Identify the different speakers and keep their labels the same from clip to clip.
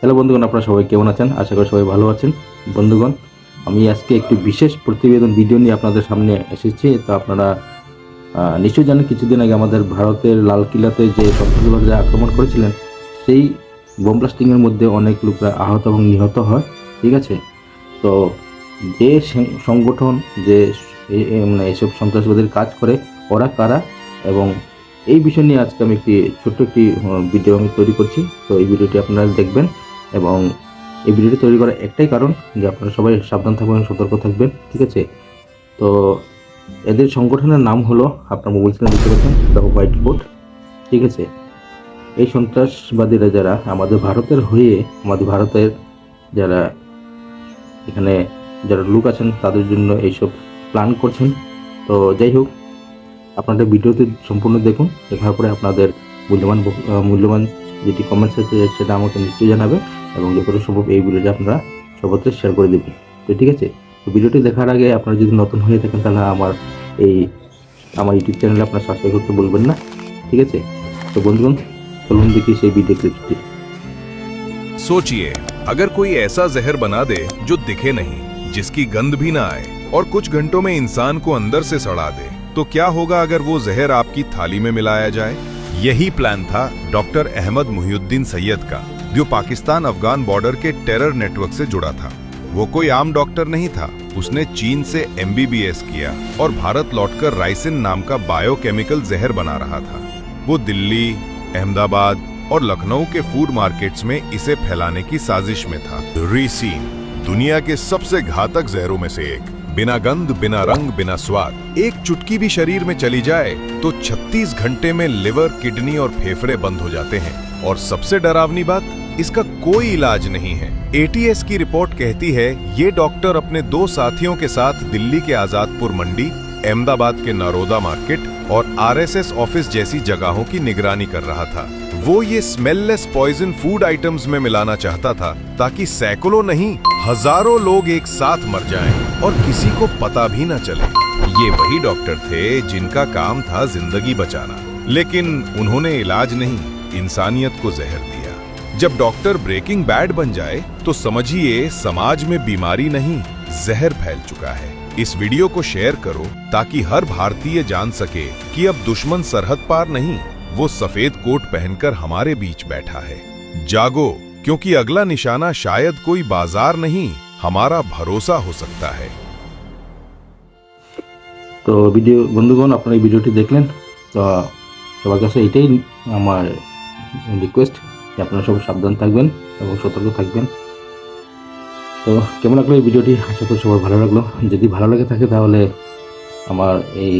Speaker 1: hello বন্ধুগণ আপনারা সবাই কেমন আছেন আশা করি সবাই ভালো আছেন বন্ধুগণ আমি আজকে একটি বিশেষ প্রতিবেদন ভিডিও নিয়ে আপনাদের সামনে এসেছি তো আপনারা নিশ্চয়ই জানেন কিছুদিন আগে আমাদের ভারতের লাল কিলাতে যে সন্ত্রাসবাদীরা আক্রমণ করেছিলেন সেই বোম ব্লাস্টিংয়ের মধ্যে অনেক লোকরা আহত এবং নিহত হয় ঠিক আছে তো যে সংগঠন যে মানে এসব সন্ত্রাসবাদীর কাজ করে ওরা কারা এবং এই বিষয় নিয়ে আজকে আমি একটি ছোট্ট একটি ভিডিও আমি তৈরি করছি তো এই ভিডিওটি আপনারা দেখবেন এবং এই ভিডিওটি তৈরি করার একটাই কারণ যে আপনারা সবাই সাবধান থাকবেন সতর্ক থাকবেন ঠিক আছে তো এদের সংগঠনের নাম হলো আপনার মোবাইল স্ক্রিনে দেখতে পাচ্ছেন দ্য হোয়াইট বোর্ড ঠিক আছে এই সন্ত্রাসবাদীরা যারা আমাদের ভারতের হয়ে আমাদের ভারতের যারা এখানে যারা লোক আছেন তাদের জন্য এইসব প্ল্যান করছেন তো যাই হোক আপনাদের ভিডিওতে সম্পূর্ণ দেখুন দেখার পরে আপনাদের মূল্যবান মূল্যবান যেটি কমেন্টস আছে সেটা আমাকে নিশ্চয়ই জানাবে আলোচনা করার সমূহ এই ভিডিওটা আপনারা অবশ্যই শেয়ার করে দিবেন তো ঠিক আছে তো ভিডিওটি দেখার আগে আপনারা যদি নতুন হয়ে থাকেন তাহলে আমার এই আমার ইউটিউব চ্যানেলে আপনারা সাবস্ক্রাইব করতে ভুলবেন না ঠিক আছে তো বন্ধুরা চলুন দেখি সেই বিতর্কিতটি
Speaker 2: सोचिए अगर कोई ऐसा जहर बना दे जो दिखे नहीं जिसकी गंध भी ना आए और कुछ घंटों में इंसान को अंदर से सड़ा दे तो क्या होगा अगर वो जहर आपकी थाली में मिलाया जाए यही प्लान था डॉक्टर अहमद मोहियुद्दीन सैयद का जो पाकिस्तान अफगान बॉर्डर के टेरर नेटवर्क से जुड़ा था वो कोई आम डॉक्टर नहीं था उसने चीन से एम किया और भारत लौटकर राइसिन नाम का बायोकेमिकल जहर बना रहा था वो दिल्ली अहमदाबाद और लखनऊ के फूड मार्केट्स में इसे फैलाने की साजिश में था रीसीन दुनिया के सबसे घातक जहरों में से एक बिना गंध बिना रंग बिना स्वाद एक चुटकी भी शरीर में चली जाए तो 36 घंटे में लिवर किडनी और फेफड़े बंद हो जाते हैं और सबसे डरावनी बात इसका कोई इलाज नहीं है एटीएस की रिपोर्ट कहती है ये डॉक्टर अपने दो साथियों के साथ दिल्ली के आजादपुर मंडी अहमदाबाद के नरोदा मार्केट और आरएसएस ऑफिस जैसी जगहों की निगरानी कर रहा था वो ये स्मेललेस पॉइजन फूड आइटम्स में मिलाना चाहता था ताकि सैकड़ों नहीं हजारों लोग एक साथ मर जाएं और किसी को पता भी न चले ये वही डॉक्टर थे जिनका काम था जिंदगी बचाना लेकिन उन्होंने इलाज नहीं इंसानियत को जहर दिया जब डॉक्टर ब्रेकिंग बैड बन जाए तो समझिए समाज में बीमारी नहीं जहर फैल चुका है इस वीडियो को शेयर करो ताकि हर भारतीय जान सके कि अब दुश्मन सरहद पार नहीं वो सफेद कोट पहनकर हमारे बीच बैठा है जागो क्योंकि अगला निशाना शायद कोई बाजार नहीं हमारा भरोसा हो सकता है
Speaker 1: तो वीडियो बंधुगण আপনারা वीडियो देख लें तो, সবার কাছে আপনারা সবাই সাবধান থাকবেন এবং সতর্ক থাকবেন তো কেমন লাগলো এই ভিডিওটি আশা করি সবার ভালো লাগলো যদি ভালো লাগে থাকে তাহলে আমার এই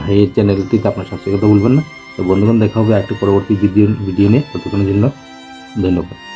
Speaker 1: ভাইয়ের চ্যানেলটিতে আপনার সাথে কথা বলবেন না তো বন্ধুগণ দেখা হবে একটি পরবর্তী ভিডিও ভিডিও নিয়ে ততক্ষণের জন্য ধন্যবাদ